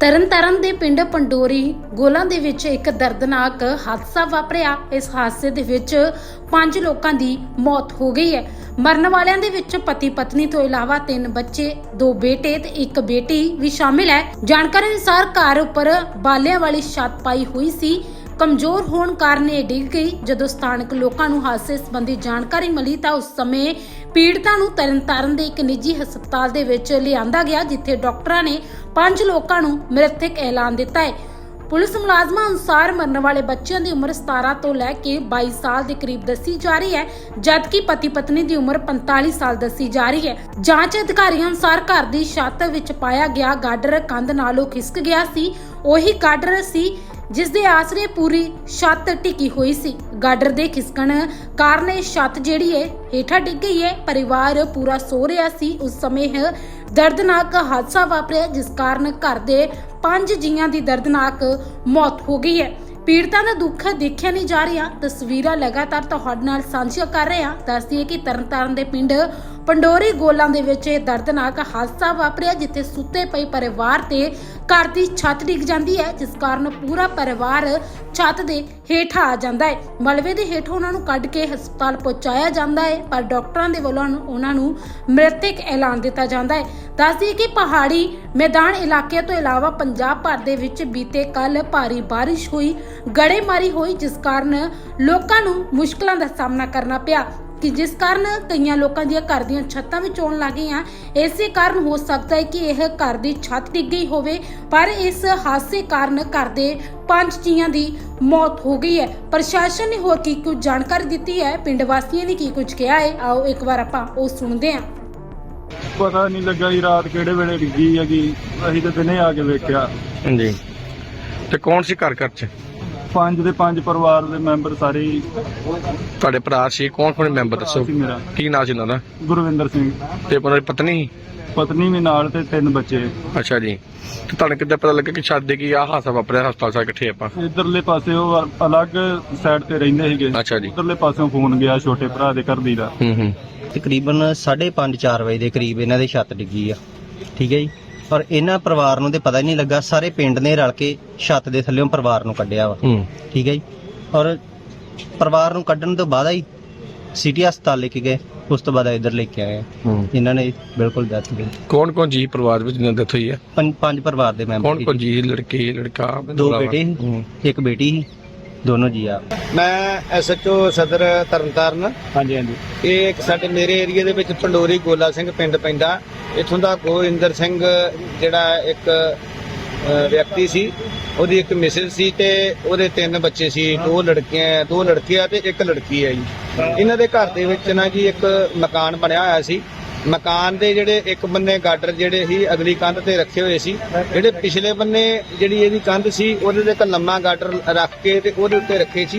ਤਰਨਤਾਰਨ ਦੇ ਪਿੰਡ ਪੰਡੋਰੀ ਗੋਲਾਂ ਦੇ ਵਿੱਚ ਇੱਕ ਦਰਦਨਾਕ ਹਾਦਸਾ ਵਾਪਰਿਆ। ਇਸ ਹਾਦਸੇ ਦੇ ਵਿੱਚ ਪੰਜ ਲੋਕਾਂ ਦੀ ਮੌਤ ਹੋ ਗਈ ਹੈ। ਮਰਨ ਵਾਲਿਆਂ ਦੇ ਵਿੱਚ ਪਤੀ ਪਤਨੀ ਤੋਂ ਇਲਾਵਾ ਤਿੰਨ ਬੱਚੇ, ਦੋ ਬੇਟੇ ਤੇ ਇੱਕ ਬੇਟੀ ਵੀ ਸ਼ਾਮਿਲ ਹੈ। ਜਾਣਕਾਰੀ ਅਨੁਸਾਰ ਘਰ ਉੱਪਰ ਬਾਲਿਆਂ ਵਾਲੀ ਛੱਤ ਪਾਈ ਹੋਈ ਸੀ। ਕਮਜ਼ੋਰ ਹੋਣ ਕਾਰਨ ਇਹ ਡਿੱਗ ਗਈ। ਜਦੋਂ ਸਥਾਨਕ ਲੋਕਾਂ ਨੂੰ ਹਾਦਸੇ ਸੰਬੰਧੀ ਜਾਣਕਾਰੀ ਮਿਲੀ ਤਾਂ ਉਸ ਸਮੇਂ ਪੀੜਤਾਂ ਨੂੰ ਤਰਨਤਾਰਨ ਦੇ ਇੱਕ ਨਿੱਜੀ ਹਸਪਤਾਲ ਦੇ ਵਿੱਚ ਲਿਆਂਦਾ ਗਿਆ, ਜਿੱਥੇ ਡਾਕਟਰਾਂ ਨੇ ਪੰਜ ਲੋਕਾਂ ਨੂੰ ਮ੍ਰਿਤਕ ਐਲਾਨ ਦਿੱਤਾ ਹੈ। ਪੁਲਿਸ ਮੁਲਾਜ਼ਮਾਂ ਅਨੁਸਾਰ ਮਰਨ ਵਾਲੇ ਬੱਚਿਆਂ ਦੀ ਉਮਰ 17 ਤੋਂ ਲੈ ਕੇ 22 ਸਾਲ ਦੇ ਕਰੀਬ ਦੱਸੀ ਜਾ ਰਹੀ ਹੈ, ਜਦਕਿ ਪਤੀ ਪਤਨੀ ਦੀ ਉਮਰ 45 ਸਾਲ ਦੱਸੀ ਜਾ ਰਹੀ ਹੈ। ਜਾਂਚ ਅਧਿਕਾਰੀਆਂ ਅਨੁਸਾਰ ਘਰ ਦੀ ਛੱਤ ਵਿੱਚ ਪਾਇਆ ਗਿਆ ਗਾਡਰ ਕੰਧ ਨਾਲੋਂ ਖਿਸਕ ਗਿਆ ਸੀ। ਉਹੀ ਗਾਡਰ ਸੀ ਜਿਸ ਦੇ ਆਸਰੇ ਪੂਰੀ ਛੱਤ ਟਿਕੀ ਹੋਈ ਸੀ। ਗਾਡਰ ਦੇ ਖਿਸਕਣ ਕਾਰਨ ਇਹ ਛੱਤ ਜਿਹੜੀ ਹੈ ਹੇਠਾਂ ਡਿੱਗ ਗਈ ਹੈ ਪਰਿਵਾਰ ਪੂਰਾ ਸੋ ਰਿਹਾ ਸੀ। ਉਸ ਸਮੇਂ ਦਰਦਨਾਕ ਹਾਦਸਾ ਵਾਪਰਿਆ, ਜਿਸ ਕਾਰਨ ਘਰ ਦੇ ਪੰਜ ਜੀਆਂ ਦੀ ਦਰਦਨਾਕ ਮੌਤ ਹੋ ਗਈ ਹੈ ਪੀੜਤਾਂ ਦਾ ਦੁੱਖ ਦੇਖਿਆ ਨਹੀਂ ਜਾ ਰਿਹਾ। ਤਸਵੀਰਾਂ ਲਗਾਤਾਰ ਤੁਹਾਡੇ ਨਾਲ ਸਾਂਝੀਆਂ ਕਰ ਰਹੇ ਹਾਂ। ਦੱਸਦੀ ਹੈ ਕਿ ਤਰਨਤਾਰਨ ਦੇ ਪਿੰਡ ਪੰਡੋਰੀ ਗੋਲਾਂ ਦੇ ਵਿੱਚ ਇਹ ਦਰਦਨਾਕ ਹਾਦਸਾ ਵਾਪਰਿਆ, ਜਿੱਥੇ ਸੁੱਤੇ ਪਏ ਪਰਿਵਾਰ ਤੇ ਘਰ ਦੀ ਛੱਤ ਡਿੱਗ ਜਾਂਦੀ ਹੈ, ਜਿਸ ਕਾਰਨ ਪੂਰਾ ਪਰਿਵਾਰ ਛੱਤ ਦੇ ਹੇਠਾਂ ਆ ਜਾਂਦਾ ਹੈ। ਮਲਬੇ ਦੇ ਹੇਠੋਂ ਉਹਨਾਂ ਨੂੰ ਕੱਢ ਕੇ ਹਸਪਤਾਲ ਪਹੁੰਚਾਇਆ ਜਾਂਦਾ ਹੈ, ਪਰ ਡਾਕਟਰਾਂ ਦੇ ਵੱਲੋਂ ਉਹਨਾਂ ਨੂੰ ਮ੍ਰਿਤਕ ਐਲਾਨ ਦਿੱਤਾ ਜਾਂਦਾ ਹੈ। ਦੱਸਦੀ ਕਿ ਪਹਾੜੀ ਮੈਦਾਨ ਇਲਾਕੇ ਤੋਂ ਇਲਾਵਾ ਪੰਜਾਬ ਭਰ ਦੇ ਵਿੱਚ ਬੀਤੇ ਕੱਲ ਭਾਰੀ ਬਾਰਿਸ਼ ਹੋਈ, ਗੜੇਮਾਰੀ ਹੋਈ, ਜਿਸ ਕਾਰਨ ਲੋਕਾਂ ਨੂੰ ਮੁਸ਼ਕਲਾਂ ਦਾ ਸਾਹਮਣਾ ਕਰਨਾ ਪਿਆ। ਕਿ ਜਿਸ ਕਾਰਨ ਕਈਆਂ ਲੋਕਾਂ ਦੀਆਂ ਘਰ ਦੀਆਂ ਛੱਤਾਂ ਵੀ ਚੋਣ ਲੱਗ ਗਈਆਂ। ਇਸੇ ਕਾਰਨ ਹੋ ਸਕਦਾ ਹੈ ਕਿ ਇਹ ਘਰ ਦੀ ਛੱਤ ਡਿੱਗ ਗਈ ਹੋਵੇ ਪਰ ਇਸ ਹਾਦਸੇ ਕਾਰਨ ਘਰ ਦੇ ਪੰਜ ਜੀਆਂ ਦੀ ਮੌਤ ਹੋ ਗਈ ਹੈ। ਪ੍ਰਸ਼ਾਸਨ ਨੇ ਹੋਰ ਕੀ ਕੁਝ ਜਾਣਕਾਰੀ ਦਿੱਤੀ ਹੈ? ਪਿੰਡ ਵਾਸੀਆਂ ਨੇ ਕੀ ਕੁਝ ਕਿਹਾ ਹੈ? ਆਓ ਇੱਕ ਵਾਰ ਆਪਾਂ ਉਹ ਸੁਣਦੇ ਹਾਂ। ਪਤਾ ਨਹੀਂ ਲੱਗਾ ਜੀ ਰਾਤ ਕਿਹੜੇ ਵੇਲੇ ਡਿੱਗੀ ਹੈਗੀ। ਅਸੀਂ ਤਾਂ ਦਿਨੇ ਆ ਕੇ ਵੇਖਿਆ। ਹਾਂਜੀ। ਤੇ ਕੌਣ ਸੀ ਘਰ ਘਰ ਚ? ਪੰਜ ਦੇ ਪੰਜ ਪਰਿਵਾਰ ਦੇ ਮੈਂਬਰ ਸਾਰੇ ਹੀ ਤੁਹਾਡੇ ਭਰਾ ਸੀ ਕੌਣ ਕੌਣ ਮੈਂਬਰ ਦੱਸੋ? ਸੀ ਮੇਰਾ। ਕੀ ਨਾਂ ਸੀ ਉਹਨਾਂ ਦਾ? ਗੁਰਵਿੰਦਰ ਸਿੰਘ। ਤੇ ਉਹਨਾਂ ਦੀ ਪਤਨੀ? ਪਤਨੀ ਵੀ ਨਾਲ ਤੇ ਤਿੰਨ ਬੱਚੇ। ਅੱਛਾ ਜੀ। ਤੇ ਤੁਹਾਨੂੰ ਕਿੱਦਾਂ ਪਤਾ ਲੱਗਾ ਕਿ ਛੱਡ ਕੀ ਆ ਹਾਸਾ ਵਾਪਰਿਆ ਹਸਪਤਾਲ ਸਾਰੇ ਇਕੱਠੇ ਆਪਾਂ? ਇਧਰਲੇ ਪਾਸੇ ਉਹ ਅਲੱਗ ਸਾਈਡ ਤੇ ਰਹਿੰਦੇ ਸੀਗੇ। ਅੱਛਾ ਜੀ। ਇਧਰਲੇ ਪਾਸਿਓਂ ਫੋਨ ਗਿਆ ਛੋਟੇ ਭਰਾ ਦੇ ਘਰ ਦੀ ਦਾ। ਹੂੰ ਹੂੰ। ਤਕਰੀਬਨ 5:30 4 ਵਜੇ ਦੇ ਕਰੀਬ ਇਹਨਾਂ ਦੇ ਛੱਤ ਡਿੱਗੀ ਆ। ਠੀਕ ਹੈ ਜੀ। ਔਰ ਇਹਨਾਂ ਪਰਿਵਾਰ ਨੂੰ ਤੇ ਪਤਾ ਹੀ ਨਹੀਂ ਲੱਗਾ ਸਾਰੇ ਪਿੰਡ ਨੇ ਰਲ ਕੇ ਛੱਤ ਦੇ ਥੱਲੇੋਂ ਪਰਿਵਾਰ ਨੂੰ ਕੱਢਿਆ ਵਾ। ਹੂੰ। ਠੀਕ ਹੈ ਜੀ? ਔਰ ਪਰਿਵਾਰ ਨੂੰ ਕੱਢਣ ਤੋਂ ਬਾਅਦ ਹੀ ਸਿਟੀ ਹਸਪਤਾਲ ਲੈ ਕੇ ਗਏ ਉਸ ਤੋਂ ਬਾਅਦ ਇੱਧਰ ਲੈ ਕੇ ਆਏ ਹੂੰ। ਇਹਨਾਂ ਨੇ ਬਿਲਕੁਲ ਡੈਥ ਗਈ ਕੌਣ ਕੌਣ ਜੀ ਪਰਿਵਾਰ ਵਿੱਚ ਜਿਨ੍ਹਾਂ ਦੀ death ਹੋਈ ਹੈ? ਪੰਜ ਪੰਜ ਪਰਿਵਾਰ ਦੇ ਮੈਂਬਰ ਕੌਣ ਕੌਣ ਜੀ? ਲੜਕੇ ਲੜਕਾ ਦੋ ਬੇਟੇ ਹੂੰ। ਇੱਕ ਬੇਟੀ ਸੀ। ਦੋਨੋਂ ਜੀ ਆ। ਮੈਂ ਐਸਐਚਓ ਸਦਰ ਤਰਨਤਾਰਨ। ਹਾਂਜੀ ਹਾਂਜੀ। ਇਹ ਇੱਕ ਸਾਡੇ ਮੇਰੇ ਏਰੀਆ ਦੇ ਵਿੱਚ ਪੰਡੋਰੀ ਗੋਲਾ ਸਿੰਘ ਪਿੰਡ ਪੈਂਦਾ। ਇੱਥੋਂ ਦਾ ਗੋਇੰਦਰ ਸਿੰਘ ਜਿਹੜਾ ਇੱਕ ਵਿਅਕਤੀ ਸੀ। ਉਹਦੀ ਇੱਕ ਮਿਸਿਸ ਸੀ ਤੇ ਉਹਦੇ ਤਿੰਨ ਬੱਚੇ ਸੀ। ਦੋ ਲੜਕੀਆਂ ਦੋ ਲੜਕੀਆਂ ਤੇ ਇੱਕ ਲੜਕੀ ਹੈ ਜੀ। ਇਹਨਾਂ ਦੇ ਘਰ ਦੇ ਵਿੱਚ ਨਾ ਜੀ ਇੱਕ ਮਕਾਨ ਬਣਿਆ ਹੋਇਆ ਸੀ। ਮਕਾਨ ਦੇ ਜਿਹੜੇ ਇੱਕ ਬੰਨੇ ਗਾਡਰ ਜਿਹੜੇ ਸੀ ਅਗਲੀ ਕੰਧ ਤੇ ਰੱਖੇ ਹੋਏ ਸੀ, ਜਿਹੜੇ ਪਿਛਲੇ ਬੰਨੇ ਜਿਹੜੀ ਇਹਦੀ ਕੰਧ ਸੀ, ਉਹਦੇ ਤੇ ਇੱਕ ਲੰਮਾ ਗਾਡਰ ਰੱਖ ਕੇ ਤੇ ਉਹਦੇ ਉੱਤੇ ਰੱਖੇ ਸੀ।